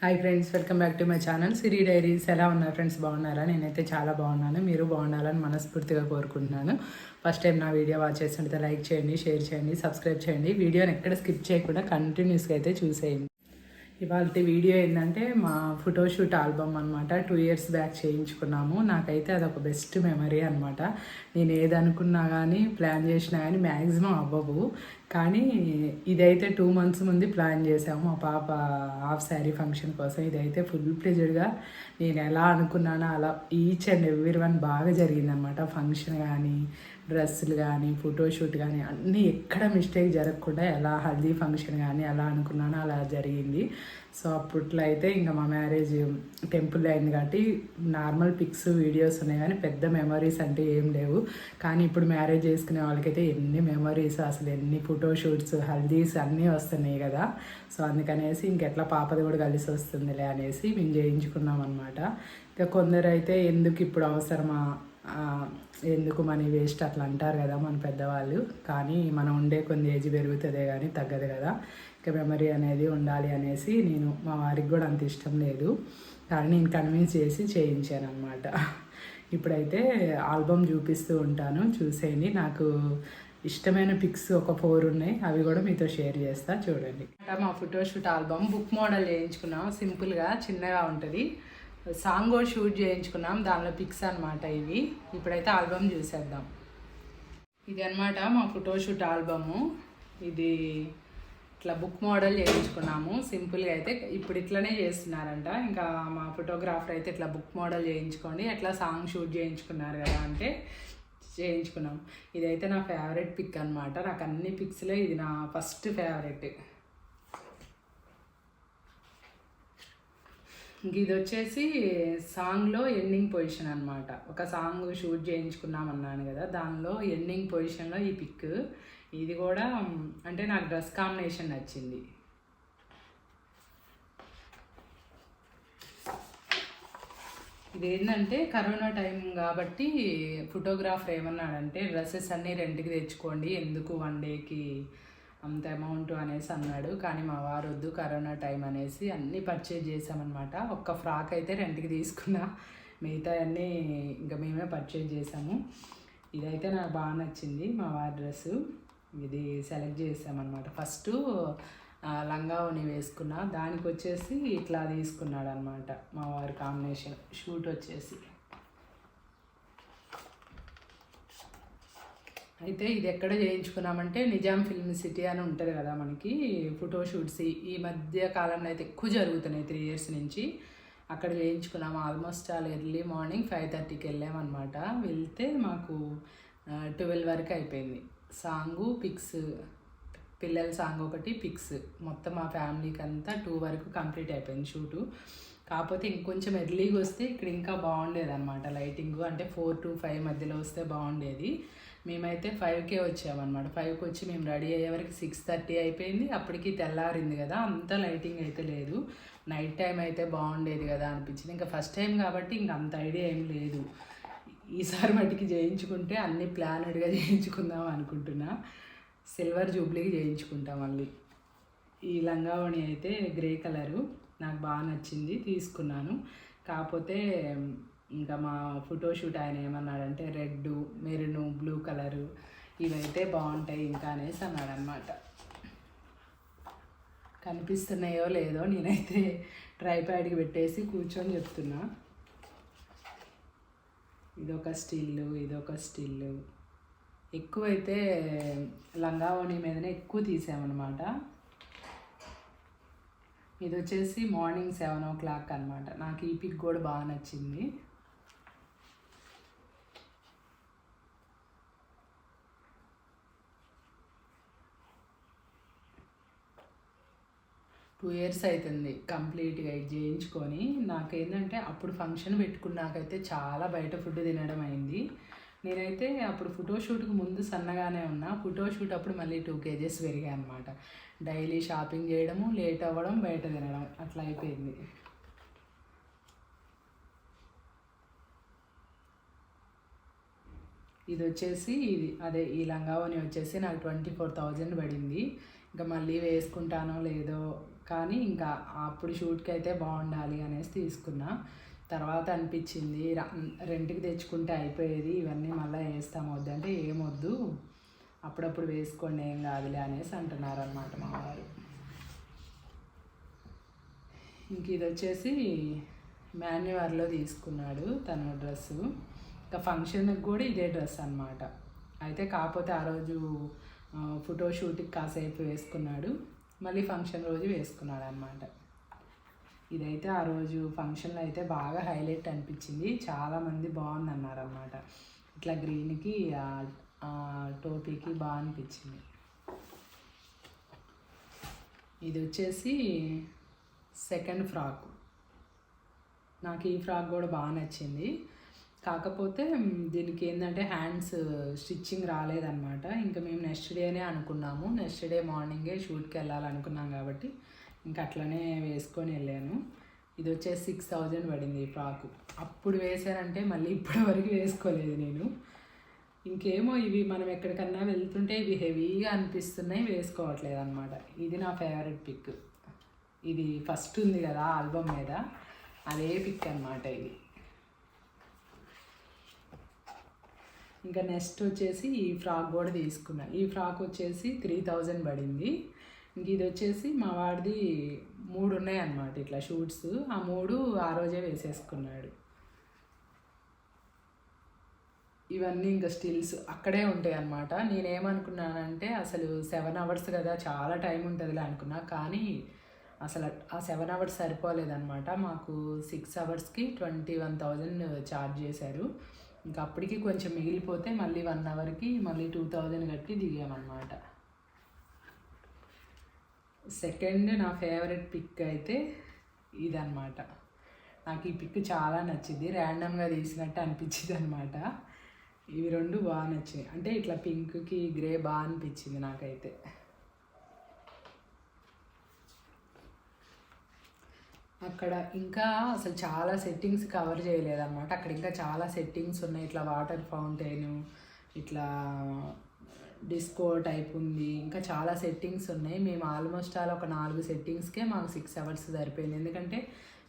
Hi friends welcome back to my channel Siri diaries ఎలా ఉన్నారు friends బాగున్నారా? నేనైతే చాలా బాగున్నాను. మీరు బాగుండాలని మనస్ఫూర్తిగా కోరుకుంటున్నాను. ఫస్ట్ టైం నా వీడియో వాచ్ చేస్తుంటే లైక్ చేయండి షేర్ చేయండి సబ్స్క్రైబ్ చేయండి. వీడియోని ఎక్కడ స్కిప్ చేయకుండా కంటిన్యూస్గా అయితే చూసేయండి. ఇవాళ వీడియో ఏంటంటే మా ఫోటోషూట్ ఆల్బమ్ అనమాట టూ ఇయర్స్ బ్యాక్ చేయించుకున్నాము. నాకైతే అదొక బెస్ట్ మెమరీ అనమాట నేను ఏదనుకున్నా కానీ ప్లాన్ చేసినా కానీ మ్యాక్సిమం అవ్వవు. కానీ ఇదైతే టూ మంత్స్ ముందు ప్లాన్ చేసాము మా పాప హాఫ్ శారీ ఫంక్షన్ కోసం ఇదైతే ఫుల్ ప్లెజర్గా నేను ఎలా అనుకున్నానో అలా ఈచ్ అండ్ ఎవ్రీ వన్ బాగా జరిగిందనమాట ఫంక్షన్ కానీ డ్రెస్సులు కానీ ఫోటోషూట్ కానీ అన్నీ ఎక్కడ మిస్టేక్ జరగకుండా ఎలా హల్దీ ఫంక్షన్ కానీ ఎలా అనుకున్నానో అలా జరిగింది. సో అప్పట్లో అయితే ఇంకా మా మ్యారేజ్ టెంపుల్ అయింది కాబట్టి నార్మల్ పిక్స్ వీడియోస్ ఉన్నాయి కానీ పెద్ద మెమరీస్ అంటే ఏం లేవు. కానీ ఇప్పుడు మ్యారేజ్ చేసుకునే వాళ్ళకైతే ఎన్ని మెమరీస్ అసలు ఎన్ని ఫోటోషూట్స్ హల్దీస్ అన్నీ వస్తున్నాయి కదా. సో అందుకనేసి ఇంకెట్లా పాపది కూడా కలిసి వస్తుందిలే అనేసి మేము చేయించుకున్నాం అనమాట ఇంకా కొందరు అయితే ఎందుకు ఇప్పుడు అవసరమా ఎందుకు మనీ వేస్ట్ అట్లా అంటారు కదా మన పెద్దవాళ్ళు. కానీ మనం ఉండే కొన్ని ఏజ్ పెరుగుతుందే కానీ తగ్గదు కదా. ఇంకా మెమరీ అనేది ఉండాలి అనేసి నేను మా వారికి కూడా అంత ఇష్టం లేదు. కానీ నేను కన్విన్స్ చేసి చేయించాను అనమాట ఇప్పుడైతే ఆల్బమ్ చూపిస్తూ ఉంటాను. చూసేయండి. నాకు ఇష్టమైన పిక్స్ ఒక ఫోర్ ఉన్నాయి. అవి కూడా మీతో షేర్ చేస్తా. చూడండి. మా ఫోటోషూట్ ఆల్బమ్ బుక్ మోడల్ చేయించుకున్నాం. సింపుల్గా చిన్నగా ఉంటుంది. సాంగ్ కూడా షూట్ చేయించుకున్నాం. దానిలో పిక్స్ అన్నమాట ఇవి. ఇప్పుడైతే ఆల్బమ్ చూసేద్దాం. ఇది అన్నమాట మా ఫోటోషూట్ ఆల్బము. ఇది ఇట్లా బుక్ మోడల్ చేయించుకున్నాము. సింపుల్గా అయితే ఇప్పుడు ఇట్లనే చేస్తున్నారంట. ఇంకా మా ఫోటోగ్రాఫర్ అయితే ఇట్లా బుక్ మోడల్ చేయించుకోండి అట్లా సాంగ్ షూట్ చేయించుకున్నారు కదా అంటే చేయించుకున్నాం. ఇదైతే నా ఫేవరెట్ పిక్ అన్నమాట. నాకు అన్ని పిక్స్లో ఇది నా ఫస్ట్ ఫేవరెట్. ఇది వచ్చేసి సాంగ్లో ఎండింగ్ పొజిషన్ అనమాట ఒక సాంగ్ షూట్ చేయించుకున్నాం అన్నాను కదా దానిలో ఎండింగ్ పొజిషన్లో ఈ పిక్. ఇది కూడా అంటే నాకు డ్రెస్ కాంబినేషన్ నచ్చింది. ఇది ఏంటంటే కరోనా టైం కాబట్టి ఫోటోగ్రాఫర్ ఏమన్నాడంటే డ్రెస్సెస్ అన్నీ రెంట్కి తెచ్చుకోండి ఎందుకు వన్ డేకి అంత అమౌంట్ అనేసి అన్నాడు. కానీ మా వారు వద్దు కరోనా టైం అనేసి అన్నీ పర్చేజ్ చేసామన్నమాట ఒక్క ఫ్రాక్ అయితే రెంట్కి తీసుకున్నా. మిగతా అన్నీ ఇంకా మేమే పర్చేజ్ చేసాము ఇదైతే నాకు బాగా నచ్చింది మా వారి డ్రెస్సు. ఇది సెలెక్ట్ చేసామన్నమాట ఫస్ట్ లంగా ఉని వేసుకున్నా. దానికి వచ్చేసి ఇట్లా తీసుకున్నాడు అనమాట మా వారి కాంబినేషన్. షూట్ వచ్చేసి. అయితే ఇది ఎక్కడ చేయించుకున్నామంటే నిజాం ఫిల్మ్ సిటీ అని ఉంటుంది కదా మనకి ఫోటో షూట్స్. ఈ- మధ్య కాలంలో అయితే ఎక్కువ జరుగుతున్నాయి త్రీ ఇయర్స్ నుంచి. అక్కడ చేయించుకున్నాము almost all early morning five థర్టీకి వెళ్ళామన్నమాట. వెళ్తే మాకు ట్వెల్వ్ వరకు అయిపోయింది. సాంగు పిక్స్ పిల్లల సాంగ్ ఒకటి పిక్స్. మొత్తం మా ఫ్యామిలీకి అంతా టూ వరకు కంప్లీట్ అయిపోయింది షూటు. కాకపోతే ఇంకొంచెం ఎర్లీగా వస్తే ఇక్కడ ఇంకా బాగుండేది అనమాట లైటింగ్. అంటే ఫోర్ టు ఫైవ్ మధ్యలో వస్తే బాగుండేది. మేమైతే ఫైవ్కే వచ్చామన్నమాట. ఫైవ్కి వచ్చి మేము రెడీ అయ్యే వరకు సిక్స్ థర్టీ అయిపోయింది. అప్పటికి తెల్లారింది కదా. అంత లైటింగ్ అయితే లేదు. నైట్ టైం అయితే బాగుండేది కదా అనిపించింది. ఇంకా ఫస్ట్ టైం కాబట్టి ఇంకా అంత ఐడియా ఏం లేదు. ఈసారి మటుకి చేయించుకుంటే అన్ని ప్లానెడ్గా చేయించుకుందాం అనుకుంటున్నా. సిల్వర్ జూబ్లీకి చేయించుకుంటాం మళ్ళీ. ఈ లంగావణి అయితే గ్రే కలరు. నాకు బాగా నచ్చింది తీసుకున్నాను. కాకపోతే ఇంకా మా ఫోటోషూట్ ఆయన ఏమన్నాడంటే రెడ్ మెరూన్ బ్లూ కలరు ఇవైతే బాగుంటాయి ఇంకా అనేసి అన్నాడనమాట కనిపిస్తున్నాయో లేదో నేనైతే ట్రైప్యాడ్కి పెట్టేసి కూర్చొని చెప్తున్నా. ఇదొక స్టిల్లు ఇదొక స్టిల్లు. ఎక్కువైతే లంగావోణి మీదనే ఎక్కువ తీసామన్నమాట. ఇది వచ్చేసి మార్నింగ్ సెవెన్ ఓ క్లాక్ అనమాట నాకు ఈ పిక్ కూడా బాగా నచ్చింది. టూ ఇయర్స్ అవుతుంది కంప్లీట్గా ఇది చేయించుకొని. నాకేంటంటే అప్పుడు ఫంక్షన్ పెట్టుకున్నాకైతే చాలా బయట ఫుడ్ తినడం అయింది. నేనైతే అప్పుడు ఫోటోషూట్కి ముందు సన్నగానే ఉన్నా. ఫోటోషూట్ అప్పుడు మళ్ళీ టూ కేజెస్ పెరిగాయి అనమాట డైలీ షాపింగ్ చేయడము లేట్ అవ్వడం బయట తినడం అట్లా అయిపోయింది. ఇది వచ్చేసి ఇది అదే ఈ లంగావని వచ్చేసి నాకు ట్వంటీ ఫోర్ థౌజండ్ పడింది. ఇంకా మళ్ళీ వేసుకుంటానో లేదో కానీ ఇంకా అప్పుడు షూట్కి అయితే బాగుండాలి అనేసి తీసుకున్నా. తర్వాత అనిపించింది ర- రెంట్కి తెచ్చుకుంటే అయిపోయేది ఇవన్నీ మళ్ళీ వేస్తాం వద్దంటే ఏమొద్దు అప్పుడప్పుడు వేసుకోండి ఏం కాదులే అనేసి అంటున్నారు అనమాట మా వారు. ఇంక ఇది వచ్చేసి మాన్యువర్లో తీసుకున్నాడు తన డ్రెస్సు. ఇంకా ఫంక్షన్కి కూడా ఇదే డ్రెస్ అన్నమాట. అయితే కాకపోతే ఆ రోజు ఫోటోషూట్కి ఫోటో షూట్కి కాసేపు వేసుకున్నాడు మళ్ళీ ఫంక్షన్ రోజు వేసుకున్నాడు అనమాట ఇదైతే ఆ రోజు ఫంక్షన్లో అయితే బాగా హైలైట్ అనిపించింది. చాలామంది బాగుందన్నారు అనమాట ఇట్లా గ్రీన్కి టోపీకి బాగా అనిపించింది. ఇది వచ్చేసి సెకండ్ ఫ్రాక్. నాకు ఈ ఫ్రాక్ కూడా బాగా నచ్చింది. కాకపోతే దీనికి ఏంటంటే హ్యాండ్స్ స్టిచ్చింగ్ రాలేదన్నమాట. ఇంకా మేము నెక్స్ట్ డేనే అనుకున్నాము. నెక్స్ట్ డే మార్నింగే షూట్కి వెళ్ళాలనుకున్నాం కాబట్టి ఇంకా అట్లనే వేసుకొని వెళ్ళాను. ఇది వచ్చేసి సిక్స్ థౌజండ్ పడింది ఈ ఫ్రాకు. అప్పుడు వేశారంటే మళ్ళీ ఇప్పటి వరకు వేసుకోలేదు నేను. ఇంకేమో ఇవి మనం ఎక్కడికన్నా వెళ్తుంటే ఇవి హెవీగా అనిపిస్తున్నాయి వేసుకోవట్లేదు అనమాట ఇది నా ఫేవరెట్ పిక్ ఇది ఫస్ట్ ఉంది కదా ఆల్బమ్ మీద. అదే పిక్ అనమాట ఇది. ఇంకా నెక్స్ట్ వచ్చేసి ఈ ఫ్రాక్ కూడా తీసుకున్నా. ఈ ఫ్రాక్ వచ్చేసి త్రీ థౌజండ్ పడింది. ఇంక ఇది వచ్చేసి మా వాడిది మూడు ఉన్నాయి అన్నమాట ఇట్లా షూట్స్. ఆ మూడు ఆ రోజే వేసేసుకున్నాడు. ఇవన్నీ ఇంకా స్టిల్స్ అక్కడే ఉంటాయి అన్నమాట నేనేమనుకున్నానంటే అసలు సెవెన్ అవర్స్ కదా చాలా టైం ఉంటుందిలే అనుకున్నా. కానీ అసలు ఆ సెవెన్ అవర్స్ సరిపోలేదన్నమాట. మాకు సిక్స్ అవర్స్కి ట్వంటీ వన్ థౌజండ్ ఛార్జ్ చేశారు. ఇంకా అప్పటికి కొంచెం మిగిలిపోతే మళ్ళీ వన్ అవర్కి మళ్ళీ టూ థౌజండ్ కట్టి దిగామన్నమాట. సెకండ్ నా ఫేవరెట్ పిక్ అయితే ఇదన్నమాట. నాకు ఈ పిక్ చాలా నచ్చింది. ర్యాండమ్గా తీసినట్టు అనిపించింది అనమాట ఇవి రెండు బాగా నచ్చాయి అంటే ఇట్లా పింక్కి గ్రే బాగా అనిపించింది నాకైతే. అక్కడ ఇంకా అసలు చాలా సెట్టింగ్స్ కవర్ చేయలేదన్నమాట. అక్కడ ఇంకా చాలా సెట్టింగ్స్ ఉన్నాయి. ఇట్లా వాటర్ ఫౌంటైన్ ఇట్లా డిస్కో టైప్ ఉంది. ఇంకా చాలా సెట్టింగ్స్ ఉన్నాయి. మేము ఆల్మోస్ట్ ఆల్ ఒక నాలుగు సెట్టింగ్స్కే మాకు సిక్స్ అవర్స్ సరిపోయింది. ఎందుకంటే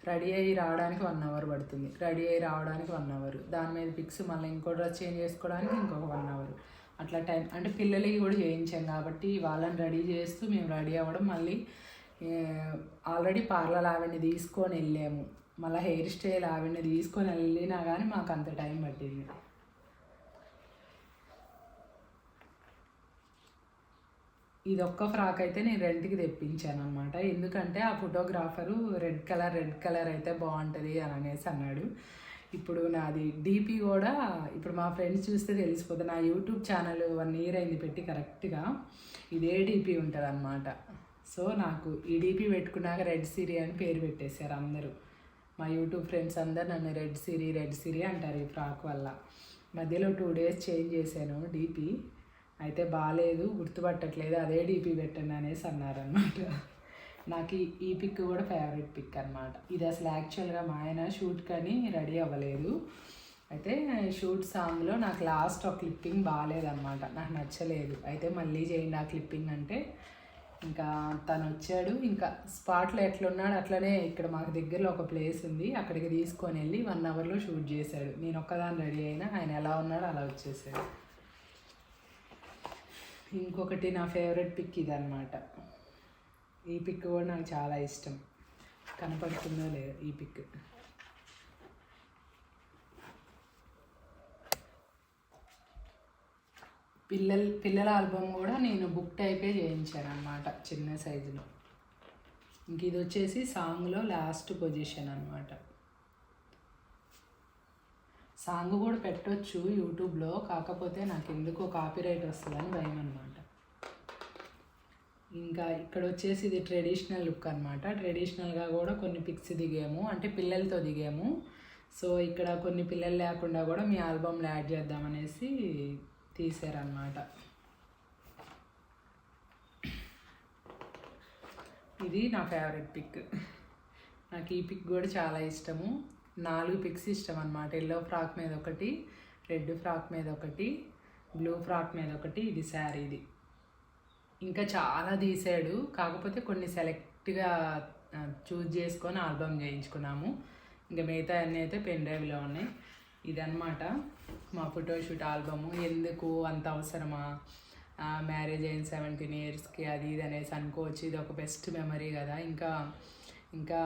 రెడీ అయ్యి రావడానికి వన్ అవర్ పడుతుంది. రెడీ అయ్యి రావడానికి వన్ అవర్ దాని మీద పిక్స్ మళ్ళీ ఇంకో డ్రెస్ చేంజ్ చేసుకోవడానికి ఇంకొక వన్ అవర్ అట్లా టైం అంటే పిల్లలకి కూడా చేయించాం కాబట్టి వాళ్ళని రెడీ చేస్తూ మేము రెడీ అవ్వడం మళ్ళీ ఆల్రెడీ పార్లర్ ఆవిడని తీసుకొని వెళ్ళాము. మళ్ళీ హెయిర్ స్టైల్ ఆవిడని తీసుకొని వెళ్ళినా కానీ మాకు అంత టైం పట్టింది. ఇది ఒక్క ఫ్రాక్ అయితే నేను రెంట్కి తెప్పించాను అనమాట ఎందుకంటే ఆ photographer red colour red colour అయితే బాగుంటుంది అని అనేసి అన్నాడు. ఇప్పుడు నాది డీపీ కూడా ఇప్పుడు మా ఫ్రెండ్స్ చూస్తే తెలిసిపోతుంది నా యూట్యూబ్ ఛానల్ వన్ ఇయర్ అయింది పెట్టి కరెక్ట్గా ఇదే డీపీ ఉంటుంది అనమాట సో నాకు ఈ డీపీ పెట్టుకున్నాక రెడ్ సిరి అని పేరు పెట్టేశారు అందరూ. మా యూట్యూబ్ ఫ్రెండ్స్ అందరు నన్ను రెడ్ సిరి రెడ్ సిరి అంటారు ఈ ఫ్రాక్ వల్ల. మధ్యలో టూ డేస్ చేంజ్ చేశాను డీపీ. అయితే బాగాలేదు గుర్తుపట్టట్లేదు అదే డీపీ పెట్టండి అనేసి అన్నారనమాట నాకు ఈ ఈ పిక్ కూడా ఫేవరెట్ పిక్ అనమాట ఇది అసలు యాక్చువల్గా మా ఆయన షూట్ కానీ రెడీ అవ్వలేదు. అయితే షూట్ సాంగ్లో నాకు లాస్ట్ ఒక క్లిప్పింగ్ బాగాలేదన్నమాట నాకు నచ్చలేదు. అయితే మళ్ళీ చేయండి ఆ క్లిప్పింగ్ అంటే. ఇంకా తను వచ్చాడు. ఇంకా స్పాట్లో ఎట్లున్నాడు అట్లనే ఇక్కడ మాకు దగ్గరలో ఒక ప్లేస్ ఉంది. అక్కడికి తీసుకొని వెళ్ళి వన్ అవర్లో షూట్ చేశాడు. నేను ఒక్కదాన్ని రెడీ అయినా ఆయన ఎలా ఉన్నాడో అలా వచ్చేసాడు. ఇంకొకటి నా ఫేవరెట్ పిక్ ఇది అనమాట ఈ పిక్ కూడా నాకు చాలా ఇష్టం. కనపడుతుందో లేదు ఈ పిక్. పిల్లల పిల్లల ఆల్బమ్ కూడా నేను బుక్ టైపే చేయించాను అనమాట చిన్న సైజులో. ఇంక ఇది వచ్చేసి సాంగ్లో లాస్ట్ పొజిషన్ అనమాట సాంగ్ కూడా పెట్టొచ్చు యూట్యూబ్లో కాకపోతే నాకు ఎందుకో కాపీరైట్ వస్తుందని భయం అనమాట ఇంకా ఇక్కడ వచ్చేసి ఇది ట్రెడిషనల్ లుక్ అనమాట ట్రెడిషనల్గా కూడా కొన్ని పిక్స్ దిగాము అంటే పిల్లలతో దిగాము. సో ఇక్కడ కొన్ని పిల్లలు లేకుండా కూడా మీ ఆల్బమ్లో యాడ్ చేద్దామనేసి తీసారనమాట ఇది నా ఫేవరెట్ పిక్. నాకు ఈ పిక్ కూడా చాలా ఇష్టము. నాలుగు పిక్స్ ఇష్టం అనమాట ఎల్లో ఫ్రాక్ మీద ఒకటి రెడ్ ఫ్రాక్ మీద ఒకటి బ్లూ ఫ్రాక్ మీద ఒకటి ఇది శారీది ఇంకా చాలా తీసాడు. కాకపోతే కొన్ని సెలెక్ట్గా చూజ్ చేసుకొని ఆల్బమ్ చేయించుకున్నాము. ఇంకా మిగతా అన్నీ అయితే పెన్ డ్రైవ్లో ఉన్నాయి. ఇదనమాట మా ఫోటోషూట్ ఆల్బము. ఎందుకు? అంత అవసరమా? మ్యారేజ్ అయిన సెవెంటీన్ ఇయర్స్కి అది ఇది అనేసి అనుకోవచ్చు. ఇది ఒక బెస్ట్ మెమరీ కదా. ఇంకా ఇంకా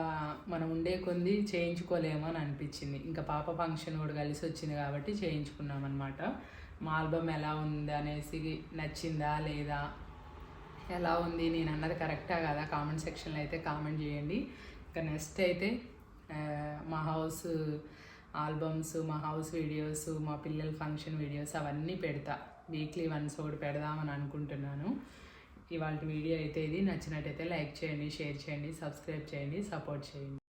మనం ఉండే కొంది చేయించుకోలేము అని అనిపించింది. ఇంకా పాప ఫంక్షన్ కూడా కలిసి వచ్చింది కాబట్టి చేయించుకున్నాం అనమాట మా ఆల్బమ్ ఎలా ఉంది అనేసి నచ్చిందా లేదా? ఎలా ఉంది? నేను అన్నది కరెక్టా కదా? కామెంట్ సెక్షన్లో అయితే కామెంట్ చేయండి. ఇంకా నెక్స్ట్ అయితే మా హౌస్ ఆల్బమ్స్ మా హౌస్ వీడియోస్ మా పిల్లల ఫంక్షన్ వీడియోస్ అవన్నీ పెడతా. వీక్లీ వన్స్ ఒకటి పెడదామని అనుకుంటున్నాను. ఇవాళ వీడియో అయితే ఇది. నచ్చినట్టయితే లైక్ చేయండి షేర్ చేయండి సబ్స్క్రైబ్ చేయండి సపోర్ట్ చేయండి.